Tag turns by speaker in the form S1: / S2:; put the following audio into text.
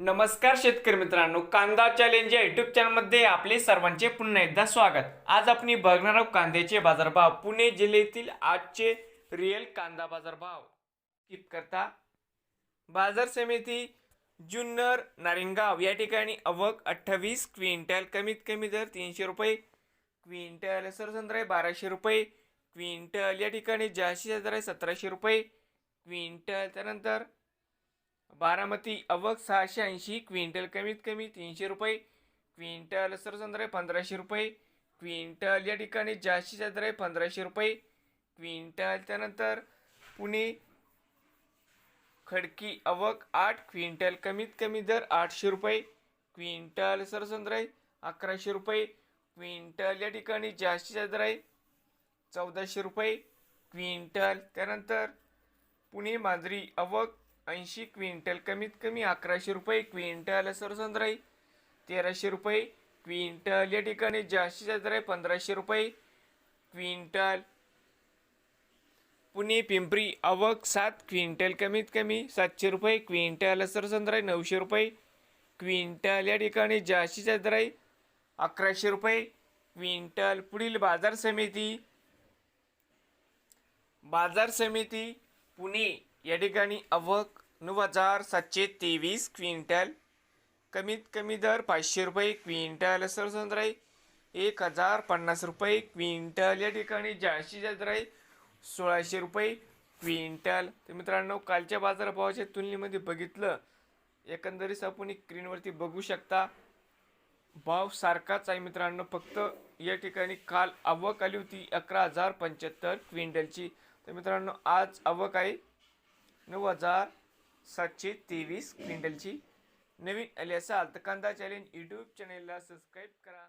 S1: नमस्कार शेतकरी मित्रांनो कांदा चॅलेंज या युट्यूब चॅनलमध्ये आपले सर्वांचे पुन्हा एकदा स्वागत. आज आपण बघणार आहोत कांद्याचे बाजारभाव. पुणे जिल्ह्यातील आजचे रिअल कांदा बाजारभाव. कित करता बाजार समिती जुन्नर नारिंगाव या ठिकाणी अवक अठ्ठावीस क्विंटल कमीत कमी दर तीनशे रुपये क्विंटल सरसंद्र आहे बाराशे रुपये क्विंटल या ठिकाणी जास्तीत जास्त दर आहे सतराशे रुपये क्विंटल त्यानंतर बारामती अवक सहाशे ऐंशी क्विंटल कमीत कमी तीनशे रुपये क्विंटल सरसंद्र आहे पंधराशे रुपये क्विंटल या ठिकाणी जास्तीत जास्त आहे पंधराशे रुपये क्विंटल त्यानंतर पुणे खडकी अवक आठ क्विंटल कमीत कमी दर आठशे रुपये क्विंटल सरसंद्र आहे अकराशे रुपये क्विंटल या ठिकाणी जास्तीत जास्त आहे चौदाशे रुपये क्विंटल त्यानंतर पुणे मांजरी अवक ऐंशी क्विंटल कमीत कमी अकराशे रुपये क्विंटल सरसंद्र तेराशे रुपये क्विंटल या ठिकाणी जास्तीत जास्त आहे पंधराशे रुपये क्विंटल. पुणे पिंपरी अवक सात क्विंटल कमीत कमी सातशे रुपये क्विंटल सरसंद्र नऊशे रुपये क्विंटल या ठिकाणी जास्तीत जास्त आहे अकराशे रुपये क्विंटल. पुढील बाजार समिती. बाजार समिती पुणे. या ठिकाणी अवक नऊ हजार सातशे तेवीस क्विंटल कमीत कमी दर पाचशे रुपये क्विंटल सरसंद्र आहे एक हजार पन्नास रुपये क्विंटल या ठिकाणी जास्तीत जास्त दर सोळाशे रुपये क्विंटल. तर मित्रांनो कालच्या बाजारभावाच्या तुलनेमध्ये बघितलं एकंदरीत आपण स्क्रीनवरती बघू शकता भाव सारखाच आहे मित्रांनो. फक्त या ठिकाणी काल आवक आली होती अकरा हजार पंच्याहत्तर क्विंटलची. तर मित्रांनो आज आवक आहे नऊ हजार सातशे तेवीस क्विंटलची नवीन आली असाल तर कांदा चॅलेंज यूट्यूब चॅनेलला सबस्क्राईब करा.